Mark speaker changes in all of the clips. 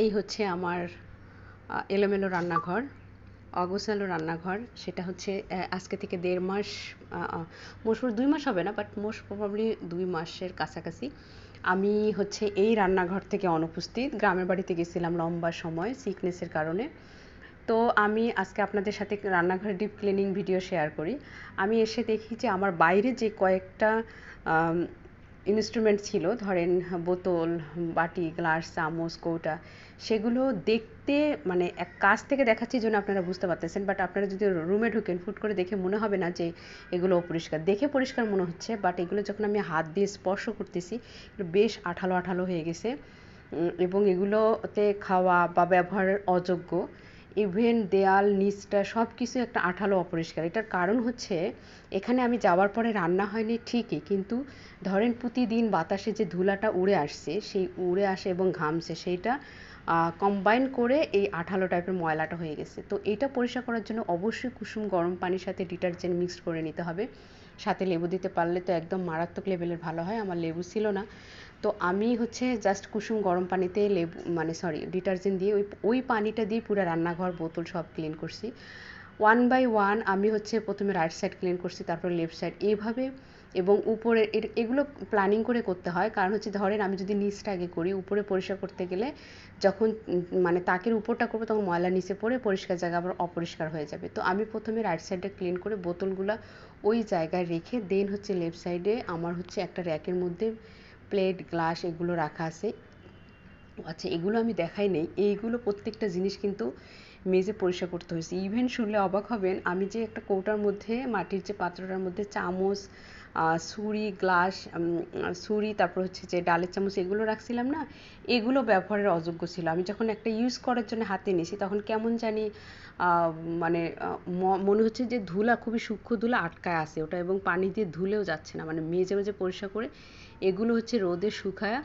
Speaker 1: এই হচ্ছে আমার এলোমেলো রান্নাঘর, অগোছালো রান্নাঘর। সেটা হচ্ছে আজকে থেকে দেড় মাস মোস্ট দুই মাস হবে না বাট মোস্ট প্রবাবলি দুই মাসের কাছাকাছি। আমি হচ্ছে এই রান্নাঘর থেকে অনুপস্থিত। গ্রামের বাড়িতে গেছিলাম লম্বা সময় সিকনেসের কারণে। তো আমি আজকে আপনাদের সাথে রান্নাঘরের ডিপ ক্লিনিং ভিডিও শেয়ার করি। আমি এসে দেখি যে আমার বাইরে যে কয়েকটা ইনস্ট্রুমেন্ট ছিল, ধরেন বোতল, বাটি, গ্লাস, চামচ, কৌটা, সেগুলো দেখতে মানে এক কাছ থেকে দেখাচ্ছি জন্য আপনারা বুঝতে পারতেছেন বাট আপনারা যদি রুমে ঢুকেন ফুট করে দেখে মনে হবে না যে এগুলো অপরিষ্কার। দেখে পরিষ্কার মনে হচ্ছে বাট এগুলো যখন আমি হাত দিয়ে স্পর্শ করতেছি বেশ আঠালো আঠালো হয়ে গেছে এবং এগুলোতে খাওয়া বা ব্যবহারের অযোগ্য। ইভেন দেয়াল, নিচটা সব কিছু একটা আঠালো অপরিষ্কার। এটার কারণ হচ্ছে, এখানে আমি যাওয়ার পরে রান্না হয়নি ঠিকই, কিন্তু ধরেন প্রতিদিন বাতাসে যে ধুলাটা উড়ে আসছে, সেই উড়ে আসে এবং ঘামছে, সেইটা কম্বাইন করে এই আঠালো টাইপের ময়লাটা হয়ে গেছে। তো এটা পরিষ্কার করার জন্য অবশ্যই কুসুম গরম পানির সাথে ডিটারজেন্ট মিক্সড করে নিতে হবে। সাথে লেবু দিতে পারলে তো একদম মারাত্মক লেভেলের ভালো হয়, আমার লেবু ছিল না। তো আমি হচ্ছে জাস্ট কুসুম গরম পানিতে লেবু মানে সরি ডিটারজেন্ট দিয়ে ওই ওই পানিটা দিয়ে পুরো রান্নাঘর, বোতল সব ক্লিন করছি। ওয়ান বাই ওয়ান আমি হচ্ছে প্রথমে রাইট সাইড ক্লিন করছি, তারপর লেফট সাইড এইভাবে এবং উপরে এগুলো প্ল্যানিং করে করতে হয়। কারণ হচ্ছে ধরেন আমি যদি নিচটা আগে করি, উপরে পরিষ্কার করতে গেলে যখন মানে তাকের উপরটা করব তখন ময়লা নিচে পড়ে পরিষ্কার জায়গা আবার অপরিষ্কার হয়ে যাবে। তো আমি প্রথমে রাইট সাইডটা ক্লিন করে বোতলগুলো ওই জায়গায় রেখে দেন হচ্ছে লেফট সাইডে আমার হচ্ছে একটা র্যাকের মধ্যে প্লেট গ্লাস এগুলো রাখা আছে। আচ্ছা এগুলো আমি দেখাই নেই। এইগুলো প্রত্যেকটা জিনিস কিন্তু মেজে পরিষ্কার করতে হয়েছে। ইভেন শুনলে অবাক হবেন, আমি যে একটা কৌটার মধ্যে, মাটির যে পাত্রটার মধ্যে চামচ ছুরি গ্লাস ছুরি, তারপর হচ্ছে যে ডালের চামচ এগুলো রাখছিলাম না, এগুলো ব্যবহারের অযোগ্য ছিল। আমি যখন একটা ইউজ করার জন্য হাতে নিয়েছি, তখন কেমন জানি মানে মনে হচ্ছে যে ধুলা, খুবই সূক্ষ্ম ধুলা আটকায় আছে। ওটা এবং পানি দিয়ে ধুলেও যাচ্ছে না। মানে মেজে মেজে পরিষ্কার করে এগুলো হচ্ছে রোদে শুকায়া,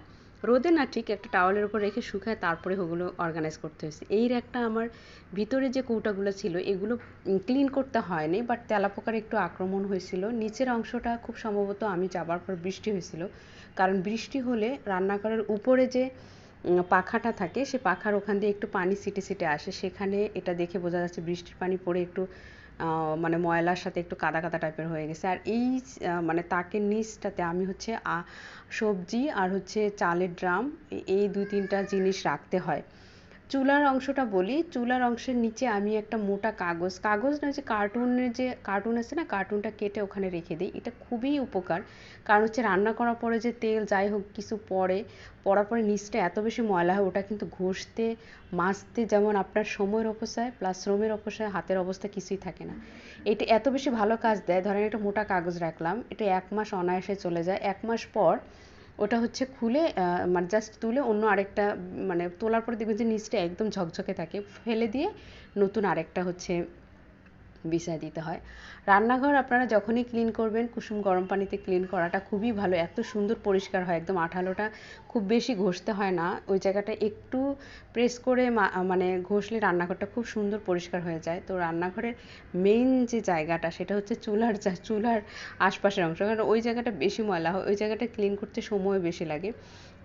Speaker 1: রোদে না ঠিক একটা টাওয়ালের উপর রেখে শুকায় তারপরে ওগুলো অর্গানাইজ করতে হয়েছে। এই একটা আমার ভিতরে যে কৌটাগুলো ছিল, এগুলো ক্লিন করতে হয়নি বাট তেলাপোকার একটু আক্রমণ হয়েছিল। নিচের অংশটা খুব সম্ভবত আমি যাবার পর বৃষ্টি হয়েছিল, কারণ বৃষ্টি হলে রান্নাঘরের উপরে যে পাখাটা থাকে, সে পাখার ওখান দিয়ে একটু পানি ছিটে ছিটে আসে। সেখানে এটা দেখে বোঝা যাচ্ছে বৃষ্টির পানি পড়ে একটু মানে ময়লার সাথে একটু কাদা কাদা টাইপের হয়ে গেছে। আর এই মানে তাকের নিচটাতে আমি হচ্ছে সবজি আর হচ্ছে চালের ড্রাম, এই দুই তিনটা জিনিস রাখতে হয়। চুলার অংশটা বলি, চুলার অংশের নিচে আমি একটা মোটা কাগজ কাগজ না যে কার্টুনের যে, কার্টুন আছে না, কার্টুনটা কেটে ওখানে রেখে দিই, এটা খুবই উপকার। কারণ হচ্ছে রান্না করার পরে যে তেল, যাই হোক কিছু পড়ে পড়ার পরে নিচটা এত বেশি ময়লা হয়, ওটা কিন্তু ঘষতে মাজতে যেমন আপনার সময়ের অপচয় প্লাস শ্রমের অপচয়, হাতের অবস্থা কিছুই থাকে না। এটা এত বেশি ভালো কাজ দেয়, ধরেন একটা মোটা কাগজ রাখলাম, এটা এক মাস অনায়াসে চলে যায়, এক মাস পর ওটা হচ্ছে খুলে মানে জাস্ট তুলে অন্য আরেকটা মানে তোলার পরে দেখবেন যে নিচটা একদম ঝকঝকে থাকে। ফেলে দিয়ে নতুন আরেকটা হচ্ছে বিছায় দিতে হয়। রান্নাঘর আপনারা যখনই ক্লিন করবেন, কুসুম গরম পানিতে ক্লিন করাটা খুবই ভালো। এত সুন্দর পরিষ্কার হয়, একদম আঠালোটা খুব বেশি ঘষতে হয় না। ওই জায়গাটা একটু প্রেস করে মানে ঘষলে রান্নাঘরটা খুব সুন্দর পরিষ্কার হয়ে যায়। তো রান্নাঘরের মেইন যে জায়গাটা, সেটা হচ্ছে চুলার যা চুলার আশপাশের অংশ। কারণ ওই জায়গাটা বেশি ময়লা হয়, ওই জায়গাটা ক্লিন করতে সময় বেশি লাগে।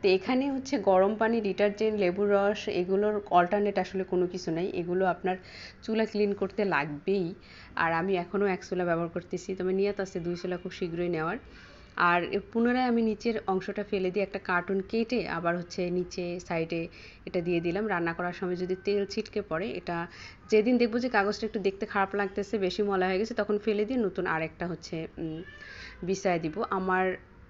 Speaker 1: তো এখানে হচ্ছে গরম পানি, ডিটারজেন্ট, লেবুর রস, এগুলোর অল্টারনেট আসলে কোনো কিছু নেই। এগুলো আপনার চুলা ক্লিন করতে লাগবেই। আর আমি এখনও এক চুলা ব্যবহার করতেছি। তবে নিয়ত আছে, দুই চুলা খুব শীঘ্রই নেওয়ার। আর পুনরায় আমি নিচের অংশটা ফেলে দিয়ে একটা কার্টুন কেটে আবার হচ্ছে নিচে সাইডে এটা দিয়ে দিলাম। রান্না করার সময় যদি তেল ছিটকে পড়ে, এটা যেদিন দেখব যে কাগজটা একটু দেখতে খারাপ লাগতেছে, বেশি মলা হয়ে গেছে, তখন ফেলে দিয়ে নতুন আরেকটা হচ্ছে বিছায় দিব। আমার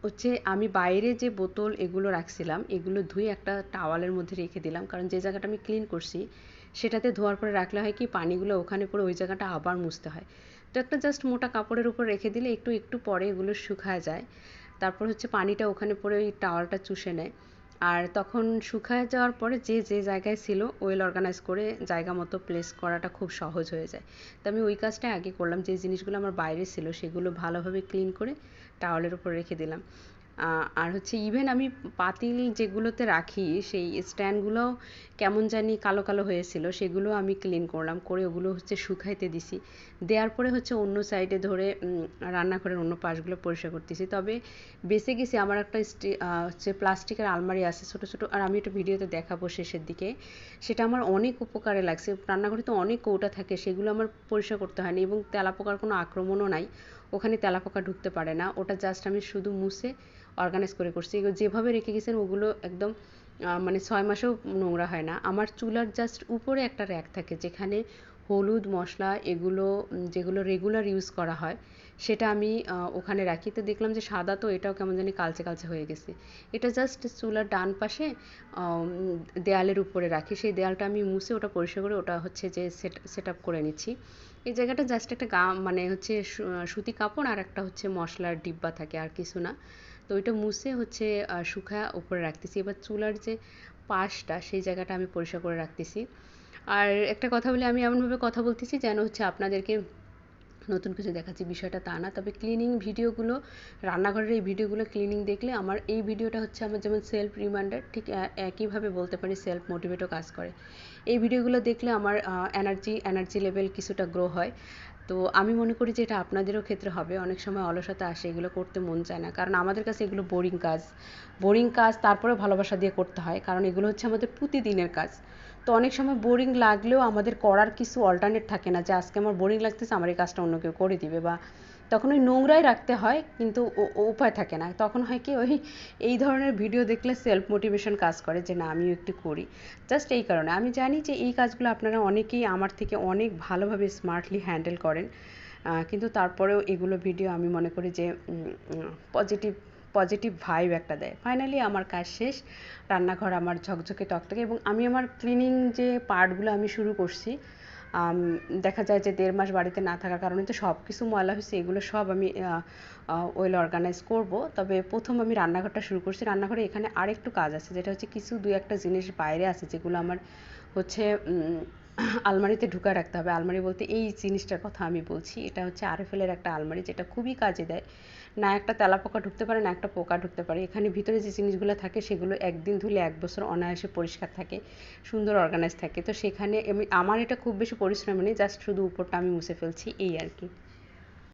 Speaker 1: হচ্ছে আমি বাইরে যে বোতল এগুলো রাখছিলাম, এগুলো ধুয়ে একটা টাওয়ালের মধ্যে রেখে দিলাম। কারণ যে জায়গাটা আমি ক্লিন করছি সেটাতে ধোয়ার পরে রাখলে হয় কি পানিগুলো ওখানে পরে ওই জায়গাটা আবার মুছতে হয়। তো একটা জাস্ট মোটা কাপড়ের উপর রেখে দিলে একটু একটু পরে এগুলো শুকায় যায়। তারপর হচ্ছে পানিটা ওখানে পরে ওই টাওয়ালটা চুষে নেয়। আর তখন শুকায় যাওয়ার পরে যে যে জায়গায় ছিল ওয়েল অর্গানাইজ করে জায়গা মতো প্লেস করাটা খুব সহজ হয়ে যায়। তো আমি ওই কাজটা আগে করলাম, যে জিনিসগুলো আমার বাইরে ছিল সেগুলো ভালোভাবে ক্লিন করে টাওয়ালের উপর রেখে দিলাম। আর হচ্ছে ইভেন আমি পাতিল যেগুলোতে রাখি, সেই স্ট্যান্ডগুলোও কেমন জানি কালো কালো হয়েছিল, সেগুলো আমি ক্লিন করলাম, করে ওগুলো হচ্ছে শুকাইতে দিছি। দেওয়ার পরে হচ্ছে অন্য সাইডে ধরে রান্নাঘরের অন্য পাশগুলো পরিষ্কার করতেছি। তবে বেঁচে গেছি আমার একটা হচ্ছে প্লাস্টিকের আলমারি আছে ছোটো ছোটো, আর আমি একটা ভিডিওতে দেখাবো শেষের দিকে। সেটা আমার অনেক উপকারে লাগছে। রান্নাঘরে তো অনেক কৌটা থাকে, সেগুলো আমার পরিষ্কার করতে হয়নি এবং তেলাপোকার কোনো আক্রমণও নাই। ওখানে তেলাপোকা ঢুকতে পারে না। ওটা জাস্ট আমি শুধু মুছে অর্গানাইজ করে করছি। যেভাবে রেখে গেছেন, ওগুলো একদম মানে ছয় মাসেও নোংরা হয় না। আমার চুলার জাস্ট উপরে একটা র্যাক থাকে যেখানে হলুদ, মশলা এগুলো যেগুলো রেগুলার ইউজ করা হয়, সেটা আমি ওখানে রাখি। তো দেখলাম যে সাদা তো এটাও কেমন জানি কালচে কালচে হয়ে গেছে। এটা জাস্ট চুলার ডান পাশে দেয়ালের উপরে রাখি। সেই দেয়ালটা আমি মুছে ওটা পরিষ্কার করে ওটা হচ্ছে যে সেট সেট আপ করে নিচ্ছি। এই জায়গাটা জাস্ট একটা গা মানে হচ্ছে সুতি কাপড় আর একটা হচ্ছে মশলার ডিব্বা থাকে, আর কিছু না। তো ওইটা মুছে হচ্ছে শুকা উপরে রাখতেছি। এবার চুলার যে পাশটা, সেই জায়গাটা আমি পরিষ্কার করে রাখতেছি। আর একটা কথা বলে, আমি এমনভাবে কথা বলতেছি যেন হচ্ছে আপনাদেরকে নতুন কিছু দেখাচ্ছি। বিষয়টা তা না, তবে ক্লিনিং ভিডিওগুলো, রান্নাঘরের এই ভিডিওগুলো ক্লিনিং দেখলে আমার এই ভিডিওটা হচ্ছে আমার যেমন সেলফ রিমাইন্ডার ঠিক একইভাবে বলতে পারি সেলফ মোটিভেটও কাজ করে। এই ভিডিওগুলো দেখলে আমার এনার্জি এনার্জি লেভেল কিছুটা গ্রো হয়। তো আমি মনে করি যে এটা আপনাদেরও ক্ষেত্রে হবে। অনেক সময় অলসতা আসে, এগুলো করতে মন চায় না। কারণ আমাদের কাছে এগুলো বোরিং কাজ। বোরিং কাজ তারপরে ভালোবাসা দিয়ে করতে হয়। কারণ এগুলো হচ্ছে আমাদের প্রতিদিনের কাজ। তো অনেক সময় বোরিং লাগলেও আমাদের করার কিছু অল্টারনেট থাকে না যে, আজকে আমার বোরিং লাগতেছে, আমার এই কাজটা অন্য কেউ করে দিবে বা তখন ওই নোংরাই রাখতে হয়, কিন্তু উপায় থাকে না। তখন হয় কি ওই, এই ধরনের ভিডিও দেখলে সেলফ মোটিভেশন কাজ করে যে, না, আমিও একটু করি। জাস্ট এই কারণে। আমি জানি যে, এই কাজগুলো আপনারা অনেকেই আমার থেকে অনেক ভালোভাবে স্মার্টলি হ্যান্ডেল করেন। কিন্তু তারপরেও এগুলো ভিডিও আমি মনে করি যে পজিটিভ পজিটিভ ভাইব একটা দেয়। ফাইনালি আমার কাজ শেষ। রান্নাঘর আমার ঝকঝকে টকটকে এবং আমি আমার ক্লিনিং যে পার্টগুলো আমি শুরু করছি দেখা যায় যে দেড় মাস বাড়িতে না থাকার কারণে তো সব কিছু ময়লা হয়েছে, এগুলো সব আমি ওয়েল অর্গানাইজ করব। তবে প্রথম আমি রান্নাঘরটা শুরু করছি। রান্নাঘরে এখানে আরেকটু কাজ আছে, যেটা হচ্ছে কিছু দু একটা জিনিস বাইরে আছে, যেগুলো আমার হচ্ছে আলমারিতে ঢুকায় রাখতে হবে। আলমারি বলতে এই জিনিসটার কথা আমি বলছি। এটা হচ্ছে আরএফএলের একটা আলমারি, যেটা খুবই কাজে দেয়। না একটা তেলাপোকা ঢুকতে পারে, না একটা পোকা ঢুকতে পারে। এখানে ভিতরে যে জিনিসগুলো থাকে, সেগুলো একদিন ধুলে এক বছর অনায়াসে পরিষ্কার থাকে, সুন্দর অর্গানাইজ থাকে। তো সেখানে আমি আমার এটা খুব বেশি পরিশ্রম নেই, জাস্ট শুধু উপরটা আমি মুছে ফেলছি, এই আর কি।